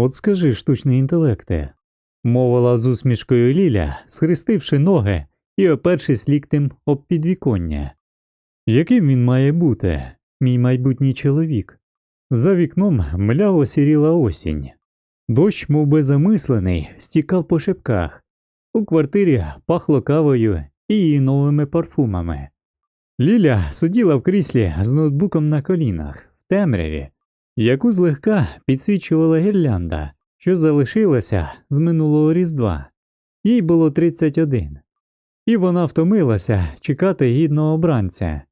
От скажи, штучний інтелекте, мовила з усмішкою Ліля, схрестивши ноги і опершись ліктем об підвіконня. Яким він має бути, мій майбутній чоловік? За вікном мляво сіріла осінь. Дощ, мов би замислений, стікав по шипках. У квартирі пахло кавою і її новими парфумами. Ліля сиділа в кріслі з ноутбуком на колінах, в темряві, яку злегка підсвічувала гірлянда, що залишилася з минулого різдва. Їй було 31. І вона втомилася чекати гідного обранця.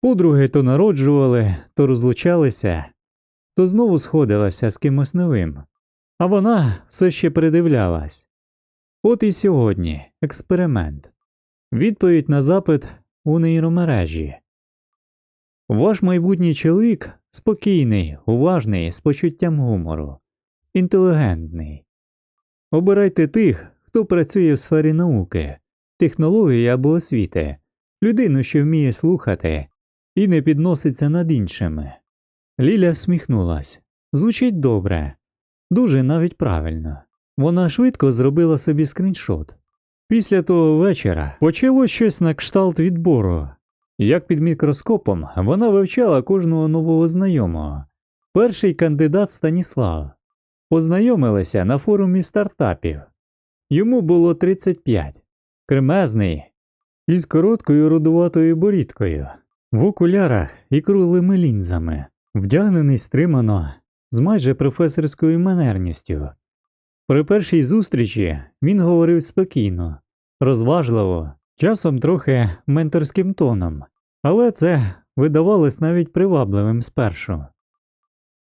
Подруги то народжували, то розлучалися, то знову сходилася з кимось новим. А вона все ще придивлялась. От і сьогодні експеримент. Відповідь на запит у нейромережі. Ваш майбутній чоловік спокійний, уважний, з почуттям гумору, інтелігентний. Обирайте тих, хто працює в сфері науки, технології або освіти, людину, що вміє слухати і не підноситься над іншими. Ліля всміхнулась. Звучить добре, дуже навіть правильно. Вона швидко зробила собі скріншот. Після того вечора почало щось на кшталт відбору. Як під мікроскопом вона вивчала кожного нового знайомого. Перший кандидат Станіслав. Познайомилися на форумі стартапів. Йому було 35, кремезний, із короткою рудуватою борідкою, в окулярах і круглими лінзами, вдягнений стримано, з майже професорською манерністю. При першій зустрічі він говорив спокійно, розважливо, часом трохи менторським тоном, але це видавалось навіть привабливим спершу.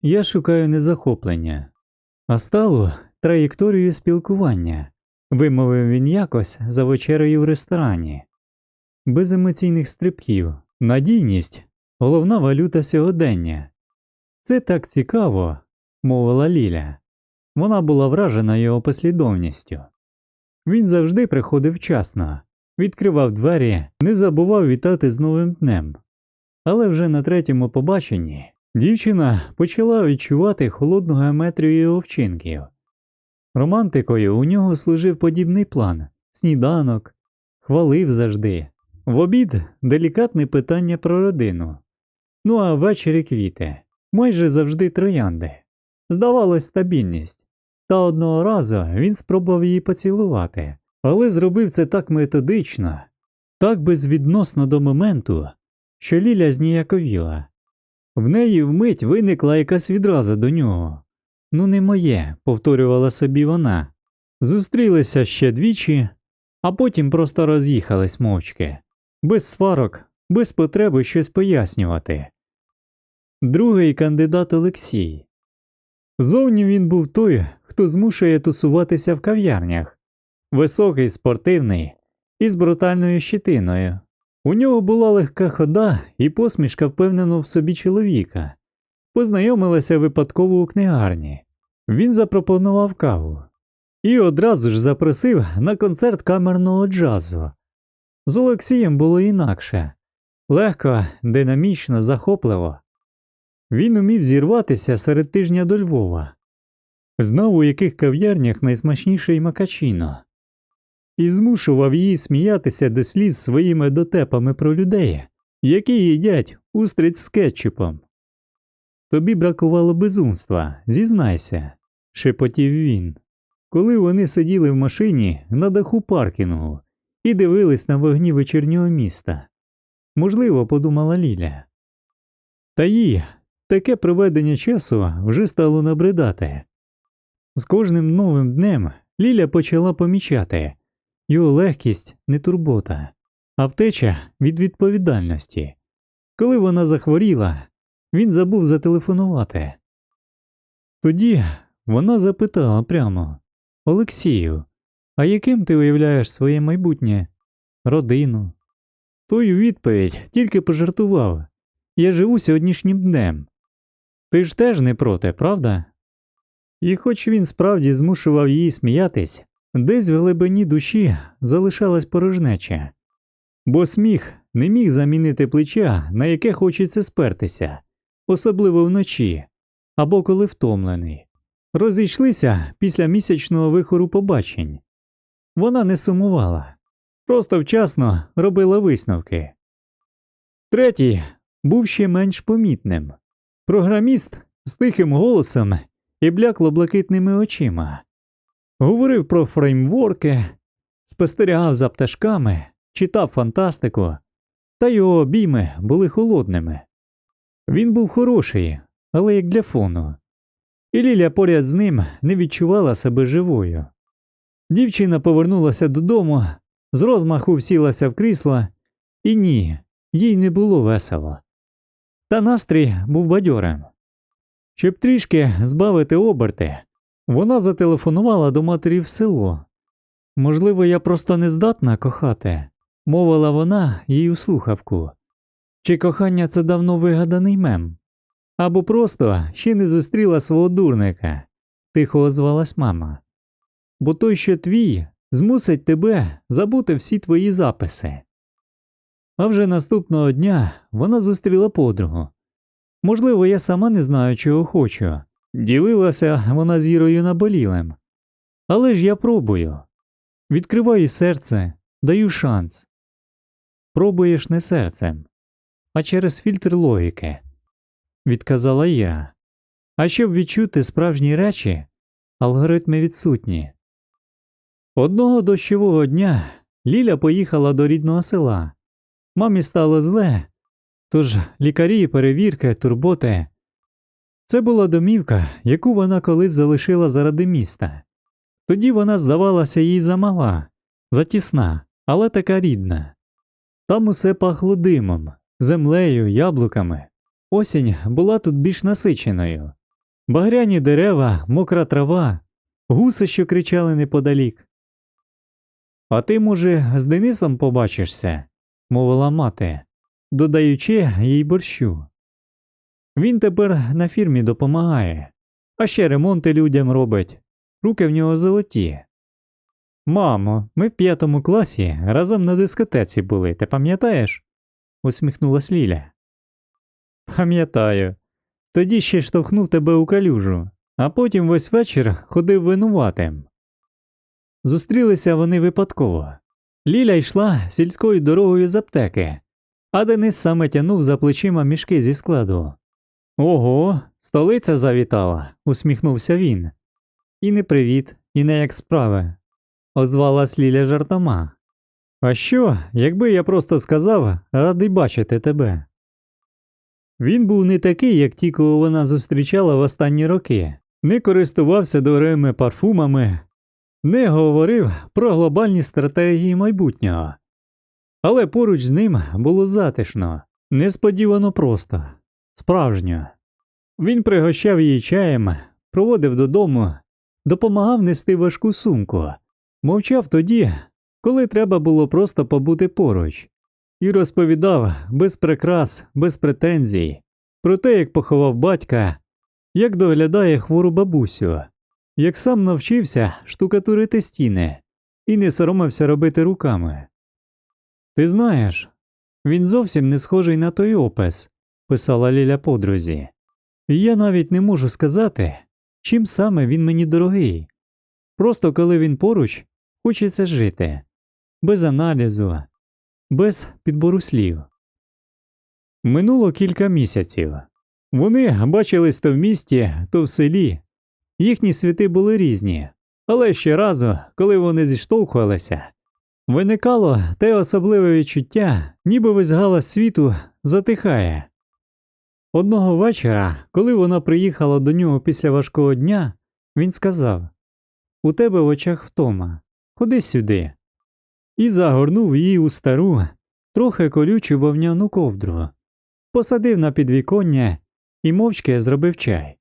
Я шукаю не захоплення, а сталу траєкторію спілкування, вимовив він якось за вечерею в ресторані, без емоційних стрибків, надійність головна валюта сьогодення. Це так цікаво, мовила Ліля. Вона була вражена його послідовністю. Він завжди приходив вчасно, відкривав двері, не забував вітати з новим днем. Але вже на третьому побаченні дівчина почала відчувати холодну геометрію його вчинків. Романтикою у нього служив подібний план сніданок, хвалив завжди. В обід делікатне питання про родину. Ну а ввечері квіти, майже завжди троянди. Здавалось, стабільність. Та одного разу він спробував її поцілувати, але зробив це так методично, так безвідносно до моменту, що Ліля зніяковіла. В неї вмить виникла якась відраза до нього. Ну, не моє, повторювала собі вона. Зустрілися ще двічі, а потім просто роз'їхались мовчки, без сварок, без потреби щось пояснювати. Другий кандидат Олексій. Зовні він був той, хто змушує тусуватися в кав'ярнях, високий, спортивний і з брутальною щитиною. У нього була легка хода і посмішка впевненого в собі чоловіка. Познайомилися випадково у книгарні. Він запропонував каву і одразу ж запросив на концерт камерного джазу. З Олексієм було інакше легко, динамічно, захопливо. Він умів зірватися серед тижня до Львова, знав, у яких кав'ярнях найсмачніший макачино, і змушував її сміятися до сліз своїми дотепами про людей, які їдять устриць з кетчупом. Тобі бракувало безумства, зізнайся, шепотів він, коли вони сиділи в машині на даху паркінгу і дивились на вогні вечірнього міста. Можливо, подумала Ліля. Та їй таке проведення часу вже стало набридати. З кожним новим днем Ліля почала помічати його легкість не турбота, а втеча від відповідальності. Коли вона захворіла, він забув зателефонувати. Тоді вона запитала прямо Олексію, а яким ти уявляєш своє майбутнє, родину? Той у відповідь тільки пожартував Я живу сьогоднішнім днем. Ти ж теж не проти, правда? І хоч він справді змушував її сміятись, десь в глибині душі залишалась порожнеча, бо сміх не міг замінити плеча, на яке хочеться спертися, особливо вночі або коли втомлений. розійшлися після місячного вихору побачень. Вона не сумувала, просто вчасно робила висновки. Третій був ще менш помітним. Програміст з тихим голосом і блякло блакитними очима. Говорив про фреймворки, спостерігав за пташками, читав фантастику, та його обійми були холодними. Він був хороший, але як для фону. І Ліля поряд з ним не відчувала себе живою. Дівчина повернулася додому, з розмаху всілася в крісло, і ні, їй не було весело. Та настрій був бадьорим. Щоб трішки збавити оберти, вона зателефонувала до матері в село. Можливо, я просто не здатна кохати, мовила вона їй у слухавку. Чи кохання це давно вигаданий мем? Або просто ще не зустріла свого дурника, тихо озвалась мама. Бо той, що твій, змусить тебе забути всі твої записи. А вже наступного дня вона зустріла подругу. Можливо, я сама не знаю, чого хочу. Ділилася вона з Ірою наболілим. Але ж я пробую. Відкриваю серце, даю шанс. Пробуєш не серцем, а через фільтр логіки, відказала Іра. А щоб відчути справжні речі, алгоритми відсутні. Одного дощового дня Ліля поїхала до рідного села. Мамі стало зле, тож лікарі, перевірки, турботи. Це була домівка, яку вона колись залишила заради міста. Тоді вона здавалася їй замала, затісна, але така рідна. Там усе пахло димом, землею, яблуками. Осінь була тут більш насиченою. Багряні дерева, мокра трава, гуси, що кричали неподалік. А ти, може, з Денисом побачишся, мовила мати, додаючи їй борщу. Він тепер на фірмі допомагає, а ще ремонти людям робить. Руки в нього золоті. Мамо, ми в п'ятому класі разом на дискотеці були, ти пам'ятаєш? усміхнулась Ліля. Пам'ятаю. Тоді ще штовхнув тебе у калюжу, а потім весь вечір ходив винуватим. Зустрілися вони випадково. Ліля йшла сільською дорогою з аптеки, а Денис саме тянув за плечима мішки зі складу. Ого, столиця завітала, усміхнувся він. І не привіт, і не як справи, озвалась Ліля жартома. А що, якби я просто сказав, радий бачити тебе. Він був не такий, як ті, кого вона зустрічала в останні роки, не користувався дорогими парфумами, не говорив про глобальні стратегії майбутнього. Але поруч з ним було затишно, несподівано просто, справжньо. Він пригощав її чаєм, проводив додому, допомагав нести важку сумку, мовчав тоді, коли треба було просто побути поруч, і розповідав без прикрас, без претензій про те, як поховав батька, як доглядає хвору бабусю, як сам навчився штукатурити стіни і не соромився робити руками. Ти знаєш, він зовсім не схожий на той опис, писала Ліля подрузі. Я навіть не можу сказати, чим саме він мені дорогий. Просто коли він поруч, хочеться жити, без аналізу, без підбору слів. Минуло кілька місяців. Вони бачились то в місті, то в селі. Їхні світи були різні, але щоразу, коли вони зіштовхувалися, виникало те особливе відчуття, ніби весь галас світу затихає. Одного вечора, коли вона приїхала до нього після важкого дня, він сказав У тебе в очах втома, ходи сюди. І загорнув її у стару, трохи колючу вовняну ковдру, посадив на підвіконня і мовчки зробив чай.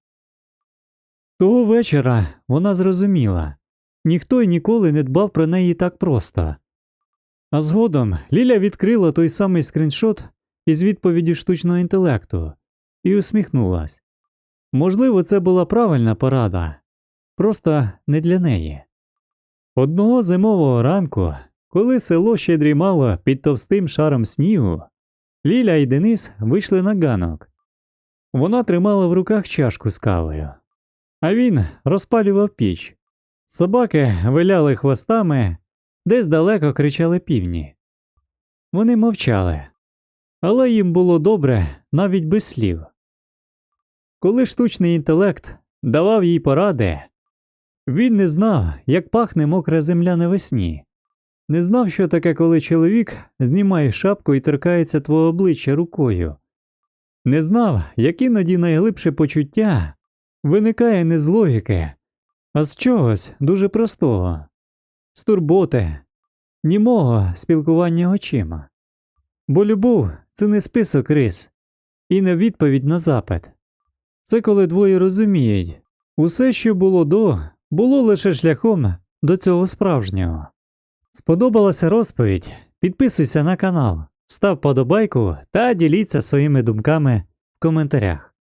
Того вечора вона зрозуміла ніхто й ніколи не дбав про неї так просто. А згодом Ліля відкрила той самий скріншот із відповіді штучного інтелекту і усміхнулась. Можливо, це була правильна порада, просто не для неї. Одного зимового ранку, коли село ще дрімало під товстим шаром снігу, Ліля і Денис вийшли на ганок. Вона тримала в руках чашку з кавою. а він розпалював піч. Собаки виляли хвостами, десь далеко кричали півні. Вони мовчали, але їм було добре навіть без слів. Коли штучний інтелект давав їй поради, він не знав, як пахне мокра земля навесні, не знав, що таке, коли чоловік знімає шапку і торкається твого обличчя рукою, не знав, як іноді найглибше почуття виникає не з логіки, а з чогось дуже простого, з турботи, німого спілкування очима. Бо любов це не список рис і не відповідь на запит. Це коли двоє розуміють, усе, що було до, було лише шляхом до цього справжнього. Сподобалася розповідь? Підписуйся на канал, став подобайку та діліться своїми думками в коментарях.